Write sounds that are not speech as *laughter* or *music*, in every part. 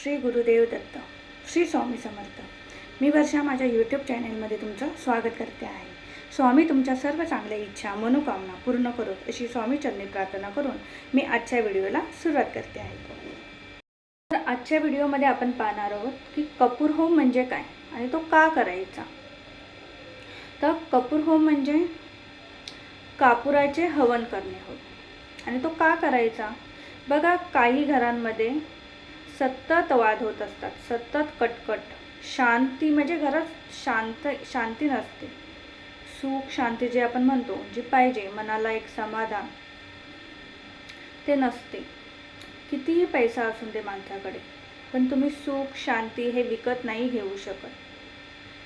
श्री गुरुदेव दत्त श्री स्वामी समर्थ. मी वर्षा माझ्या यूट्यूब चॅनलमध्ये तुमचं स्वागत करते आहे. स्वामी तुमच्या सर्व चांगल्या इच्छा मनोकामना पूर्ण करो अशी स्वामी चरणी प्रार्थना करून मी आजच्या व्हिडिओला सुरुवात करते आहे. तर आजच्या व्हिडिओमध्ये आपण पाहणार आहोत की कपूर होम म्हणजे काय आणि तो का करायचा? तर कपूर होम म्हणजे कापुराचे हवन करणे होत आणि तो का करायचा? बघा काही घरांमध्ये सतत वाद होत असतात. सतत कटकट. शांती म्हणजे घरात शांत शांती नसते. सुख शांती जे आपण म्हणतो जी पाहिजे मनाला एक समाधान ते नसते. कितीही पैसा असून दे माणसाकडे पण तुम्ही सुख शांती हे विकत नाही घेऊ शकत.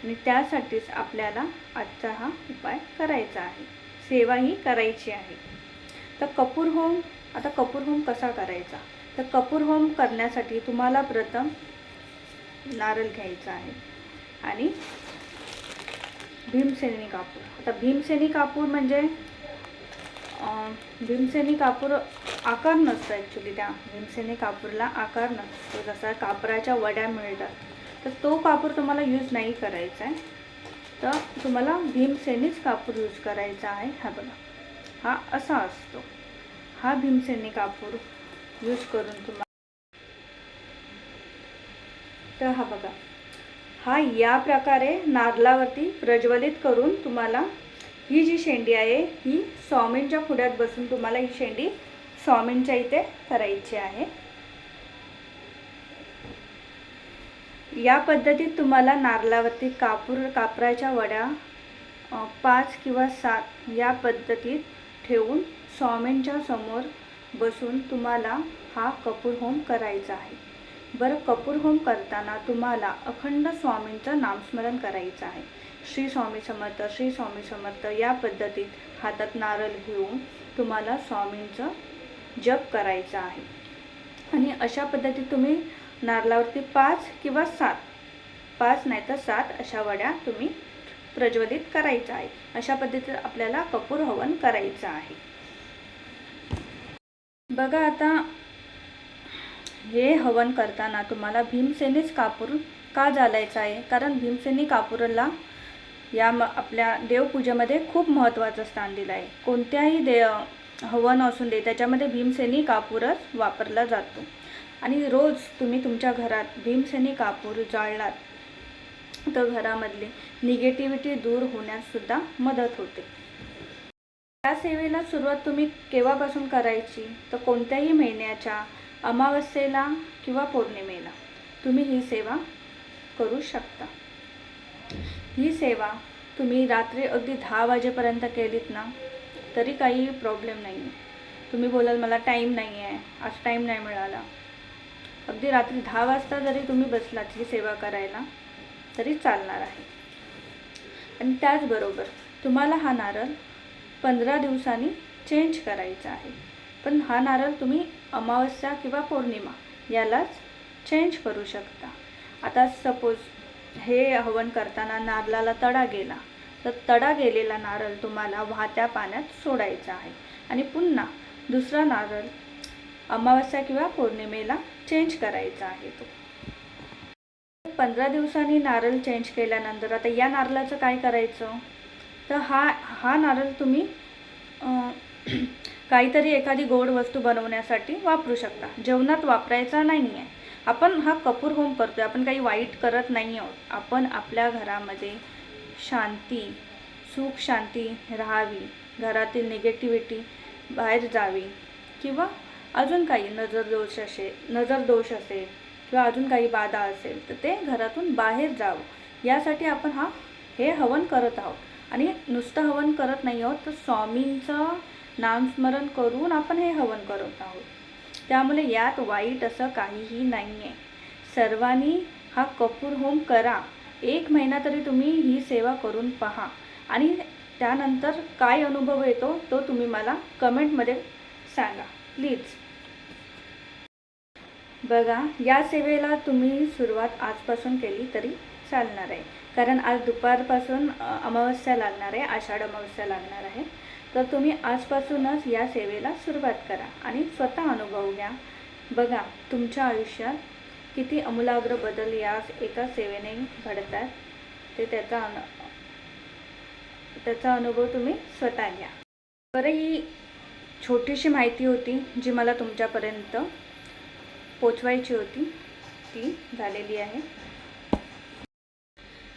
आणि त्यासाठीच आपल्याला आजचा हा उपाय करायचा आहे. सेवा ही करायची आहे. तर कपूर होम आता कपूर होम कसा करायचा? तर कपूर होम करण्यासाठी तुम्हाला प्रथम नारळ घ्यायचा आहे. आणि भीमसेनी कापूर. आता भीमसेनी कापूर म्हणजे भीमसेनी कापूर आकार नसतो ॲक्च्युली त्या. भीमसेनी कापूरला आकार नसतो. जसा कापराच्या वड्या मिळतात तर तो कापूर तुम्हाला यूज नाही करायचा आहे. तर तुम्हाला भीमसेनीच कापूर यूज करायचा आहे. हा बघा. हा असा असतो. हा भीमसेनी कापूर यूज करून तुम्हाला तर हा बघा. हा या प्रकारे नारलावरती प्रज्वलित करून तुम्हाला ही जी शेंडी आहे ही स्वामींच्या पुढ्यात बसून तुम्हाला ही शेंडी स्वामींच्या इथे करायची आहे. या पद्धतीत तुम्हाला नारलावरती कापूर कापराच्या वड्या पाच किंवा सात या पद्धतीत ठेवून स्वामींच्या समोर बसून तुम्हाला हा कपूर होम करायचा आहे. बरं कपूर होम करताना तुम्हाला अखंड स्वामींचं नामस्मरण करायचं आहे. श्री स्वामी समर्थ श्री स्वामी समर्थ या पद्धतीत हातात नारळ घेऊन तुम्हाला स्वामींचं जप करायचा आहे. आणि अशा पद्धतीत तुम्ही नारळावरती पाच किंवा सात पाच नाही तर सात अशा वड्या तुम्ही प्रज्वलित करायच्या आहे. अशा पद्धतीत आपल्याला कपूर हवन करायचं आहे. बघा आता हे हवन करताना तुम्हाला भीमसेनीच कापूर का जालायचं आहे? कारण भीमसेनी कापूरला या म आपल्या देवपूजेमध्ये खूप महत्त्वाचं स्थान दिलं आहे. कोणत्याही दे हवन असून दे त्याच्यामध्ये भीमसेनी कापूरच वापरला जातो. आणि रोज तुम्ही तुमच्या घरात भीमसेनी कापूर जाळलात तर घरामधली निगेटिव्हिटी दूर होण्यास सुद्धा मदत होते. या सेवेला सुरुवात तुम्ही केव्हापासून करायची? तर कोणत्याही महिन्याच्या अमावस्येला किंवा पौर्णिमेला तुम्ही ही सेवा करू शकता. ही सेवा तुम्ही रात्री अगदी दहा वाजेपर्यंत केलीत ना तरी काही प्रॉब्लेम नाही आहे तुम्ही बोलाल मला टाईम नाही आहे आज टाईम नाही मिळाला. अगदी रात्री दहा वाजता जरी तुम्ही बसलात ही सेवा करायला तरी चालणार आहे. आणि त्याचबरोबर तुम्हाला हा नारळ पंधरा दिवसांनी चेंज करायचा आहे. पण हा नारळ तुम्ही अमावस्या किंवा पौर्णिमा यालाच चेंज करू शकता. आता सपोज हे हवन करताना नारळाला तडा गेला. तर तडा गेलेला नारळ तुम्हाला वाहत्या पाण्यात सोडायचा आहे. आणि पुन्हा दुसरा नारळ अमावस्या किंवा पौर्णिमेला चेंज करायचा आहे तो. पंधरा दिवसांनी नारळ चेंज केल्यानंतर आता या नारळाचं काय करायचं? तर हा हा नारळ तुम्ही *clears throat* काहीतरी एखादी गोड वस्तू बनवण्यासाठी वापरू शकता. जेवणात वापरायचा नाही आहे आपण हा कपूर होम करतो आहे आपण काही वाईट करत नाही आहोत. आपण आपल्या घरामध्ये शांती सुख शांती राहावी. घरातील निगेटिव्हिटी बाहेर जावी. किंवा अजून काही नजरदोष असे असेल असेल किंवा अजून काही बाधा असेल तर ते घरातून बाहेर जावं. यासाठी आपण हा हे हवन करत आहोत. आणि नुसतं हवन करत नाही आहोत तर स्वामींचं नामस्मरण करून आपण हे हवन करत आहोत. त्यामुळे यात वाईट असं काहीही नाही आहे सर्वांनी हा कपूर होम करा. एक महिना तरी तुम्ही ही सेवा करून पहा. आणि त्यानंतर काय अनुभव येतो तो तुम्ही मला कमेंटमध्ये सांगा. प्लीज. बघा या सेवेला तुम्ही सुरुवात आजपासून केली तरी चालणार आहे. कारण आज दुपारपासून अमावस्या लागणार आहे आषाढ अमावस्या लागणार आहे. तर तुम्ही आजपासूनच या सेवेला सुरुवात करा आणि स्वतः अनुभव घ्या. बघा तुमच्या आयुष्यात किती अमूलाग्र बदल या एका सेवेने घडतात. ते त्याचा अनु त्याचा अनुभव तुम्ही स्वतः घ्या. बरं ही छोटीशी माहिती होती जी मला तुमच्यापर्यंत पोचवायची होती. ती झालेली आहे.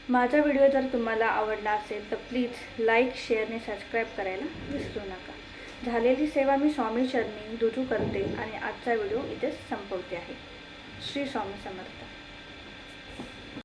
माझा व्हिडिओ जर तुम्हाला आवडला असेल तर प्लीज लाईक शेअर आणि सबस्क्राईब करायला विसरू नका. झालेली सेवा मी स्वामी चरणी रुजू करते आणि आजचा व्हिडिओ इथेच संपवते आहे. श्री स्वामी समर्थ.